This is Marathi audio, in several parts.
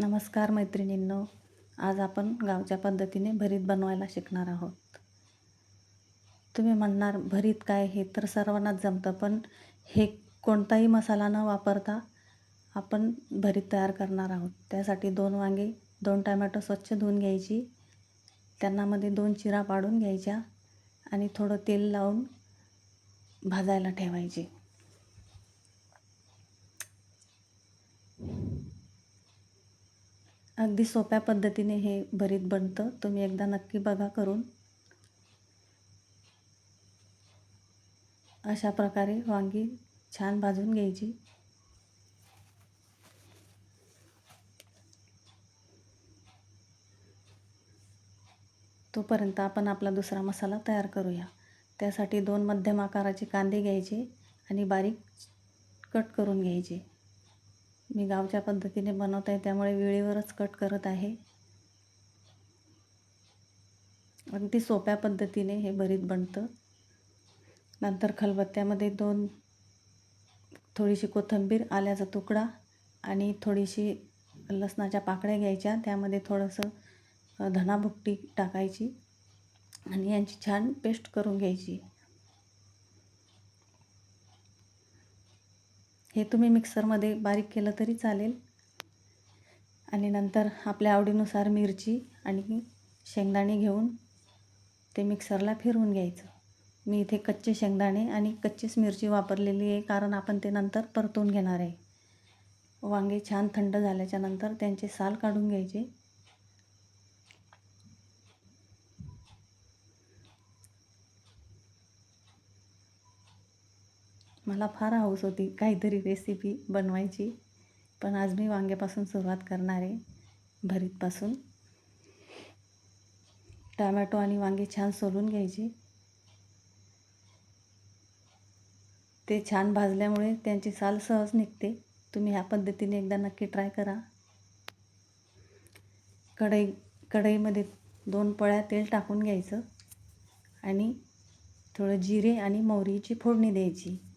नमस्कार मैत्रिणींनो आज आपण गावच्या पद्धतीने भरीत बनवायला शिकणार आहोत. तुम्ही म्हणणार भरीत काय हे तर सर्वांनाच जमतं पण हे कोणताही मसाला न वापरता आपण भरीत तयार करणार आहोत. त्यासाठी दोन वांगे दोन टमॅटो स्वच्छ धुवून घ्यायची त्यांना मध्ये दोन चिरा पाडून घ्यायच्या आणि थोडं तेल लावून भाजायला ठेवायचे. अगदी सोप्या पद्धतीने हे भरीत बनतं. तुम्ही एकदा नक्की बघा करून. अशा प्रकारे वांगी छान भाजून घ्यायची. तोपर्यंत आपण आपला दुसरा मसाला तयार करूया. त्यासाठी दोन मध्यम आकाराचे कांदे घ्यायचे आणि बारीक कट करून घ्यायचे. मी गावच्या पद्धतीने बनवत आहे त्यामुळे वेळेवरच कट करत आहे. अगदी सोप्या पद्धतीने हे भरीत बनतं. नंतर खलबत्त्यामध्ये दोन थोडीशी कोथिंबीर आल्याचा तुकडा आणि थोडीशी लसणाच्या पाकळ्या घ्यायच्या. त्यामध्ये थोडंसं धनाभुकटी टाकायची आणि यांची छान पेस्ट करून घ्यायची. हे तुम्ही मिक्सरमध्ये बारीक केलं तरी चालेल. आणि नंतर आपल्या आवडीनुसार मिरची आणि शेंगदाणे घेऊन ते मिक्सरला फिरवून घ्यायचं. मी इथे कच्चे शेंगदाणे आणि कच्चीच मिरची वापरलेली आहे कारण आपण ते नंतर परतून घेणार आहे. वांगे छान थंड झाल्याच्यानंतर त्यांचे साल काढून घ्यायचे. मला फार हौस होती काहीतरी रेसिपी बनवायची. पण आज मी वांग्यापासून सुरुवात करणार आहे भरीतपासून. टमॅटो आणि वांगे छान सोलून घ्यायची. ते छान भाजल्यामुळे त्यांची साल सहज निघते. तुम्ही ह्या पद्धतीने एकदा नक्की ट्राय करा. कढई कढईमध्ये दोन पळ्या तेल टाकून घ्यायचं आणि थोडं जिरे आणि मोहरीची फोडणी द्यायची.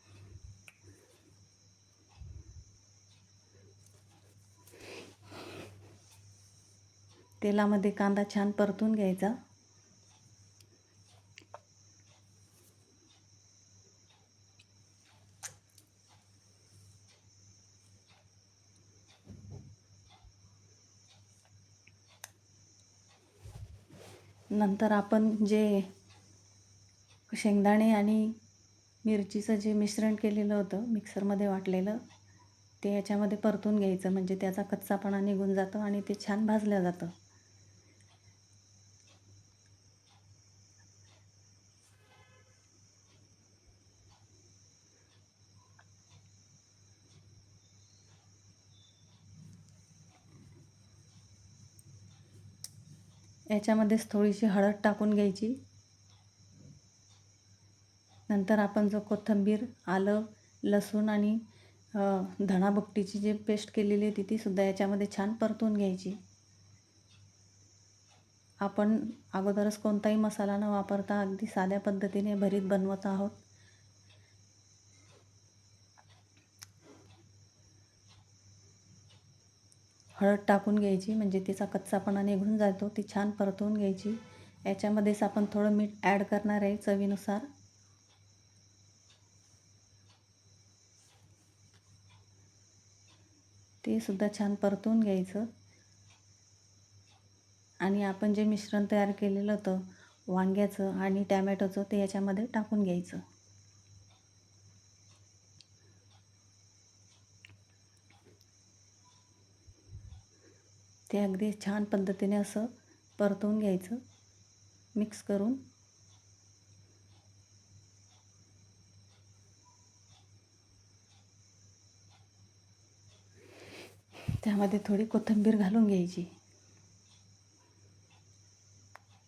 तेलामध्ये कांदा छान परतून घ्यायचा. नंतर आपण जे शेंगदाणे आणि मिरचीचं जे मिश्रण केलेलं होतं मिक्सरमध्ये वाटलेलं ते याच्यामध्ये परतून घ्यायचं. म्हणजे त्याचा कच्चापणा निघून जातो आणि ते छान भाजलं जातं. याच्यामध्येच थोडीशी हळद टाकून घ्यायची. नंतर आपण जो कोथिंबीर आलं लसूण आणि धणाबुकटीची जी पेस्ट केलेली आहे ती तीसुद्धा याच्यामध्ये छान परतून घ्यायची. आपण अगोदरच कोणताही मसाला न वापरता अगदी साध्या पद्धतीने भरीत बनवत आहोत. हळद टाकून घ्यायची म्हणजे तिचा कच्चापणा निघून जातो ती छान परतवून घ्यायची. याच्यामध्येच आपण थोडं मीठ ॲड करणार आहे चवीनुसार. ते सुद्धा छान परतवून घ्यायचं. आणि आपण जे मिश्रण तयार केलेलं होतं वांग्याचं आणि टॅमॅटोचं ते याच्यामध्ये टाकून घ्यायचं. ते अगदी छान पद्धतीने असं परतवून घ्यायचं. मिक्स करून. त्यामध्ये थोडी कोथिंबीर घालून घ्यायची.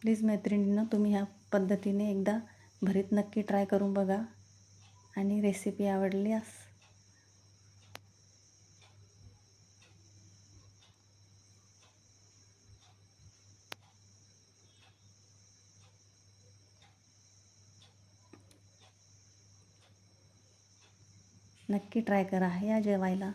प्लीज मैत्रिणींना तुम्ही ह्या पद्धतीने एकदा भरीत नक्की ट्राय करून बघा. आणि रेसिपी आवडल्यास नक्की ट्राय करा या जेवायला.